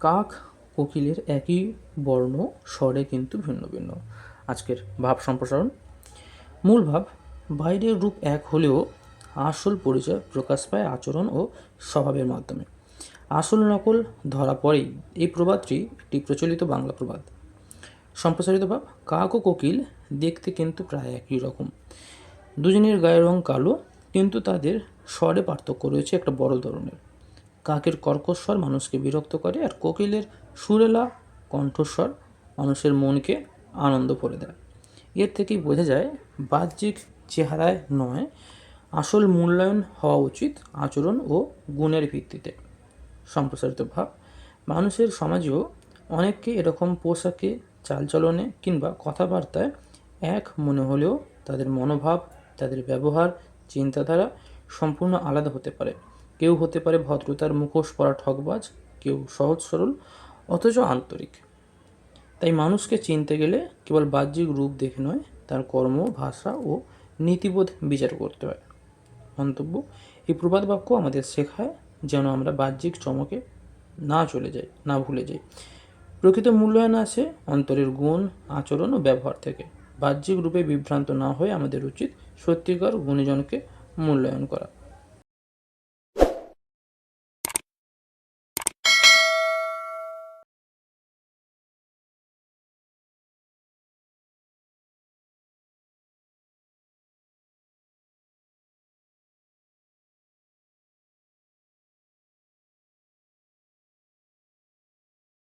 কাক কোকিলের একই বর্ণ, স্বরে কিন্তু ভিন্ন ভিন্ন। আজকের ভাব সম্প্রসারণ। মূল ভাব, বাইরের রূপ এক হলেও আসল পরিচয় প্রকাশ পায় আচরণ ও স্বভাবের মাধ্যমে। আসল নকল ধরা পড়েই এই প্রবাদটি একটি প্রচলিত বাংলা প্রবাদ। সম্প্রসারিত ভাব, কাক ও কোকিল দেখতে কিন্তু প্রায় একই রকম। দুজনের গায়ের রং কালো, কিন্তু তাদের স্বরে পার্থক্য রয়েছে একটা বড় ধরনের। কাকের কর্কস্বর মানুষকে বিরক্ত করে আর কোকিলের সুরেলা কণ্ঠস্বর মানুষের মনকে আনন্দ করে দেয়। এর থেকেই বোঝা যায়, বাহ্যিক চেহারায় নয়, আসল মূল্যায়ন হওয়া উচিত আচরণ ও গুণের ভিত্তিতে। সম্প্রসারিত ভাব, মানুষের সমাজেও অনেককে এরকম পোশাকে, চালচলনে কিংবা কথাবার্তায় এক মনে হলেও তাদের মনোভাব, তাদের ব্যবহার, চিন্তাধারা সম্পূর্ণ আলাদা হতে পারে। কেউ হতে পারে ভদ্রতার মুখোশ পরা ঠকবাজ কেউ সহজ সরল, অথচ আন্তরিক। তাই মানুষকে চিনতে গেলে কেবল বাহ্যিক রূপ দেখে নয়, তার কর্ম, ভাষা ও নীতিবোধ বিচার করতে হয়। মন্তব্য, এই প্রবাদ বাক্য আমাদের শেখায় যেন আমরা বাহ্যিক চমকে না চলে যাই, না ভুলে যাই। প্রকৃত মূল্যায়ন আসে অন্তরের গুণ, আচরণ ও ব্যবহার থেকে। বাহ্যিক রূপে বিভ্রান্ত না হয়ে আমাদের উচিত সত্যিকার গুণীজনকে মূল্যায়ন করা।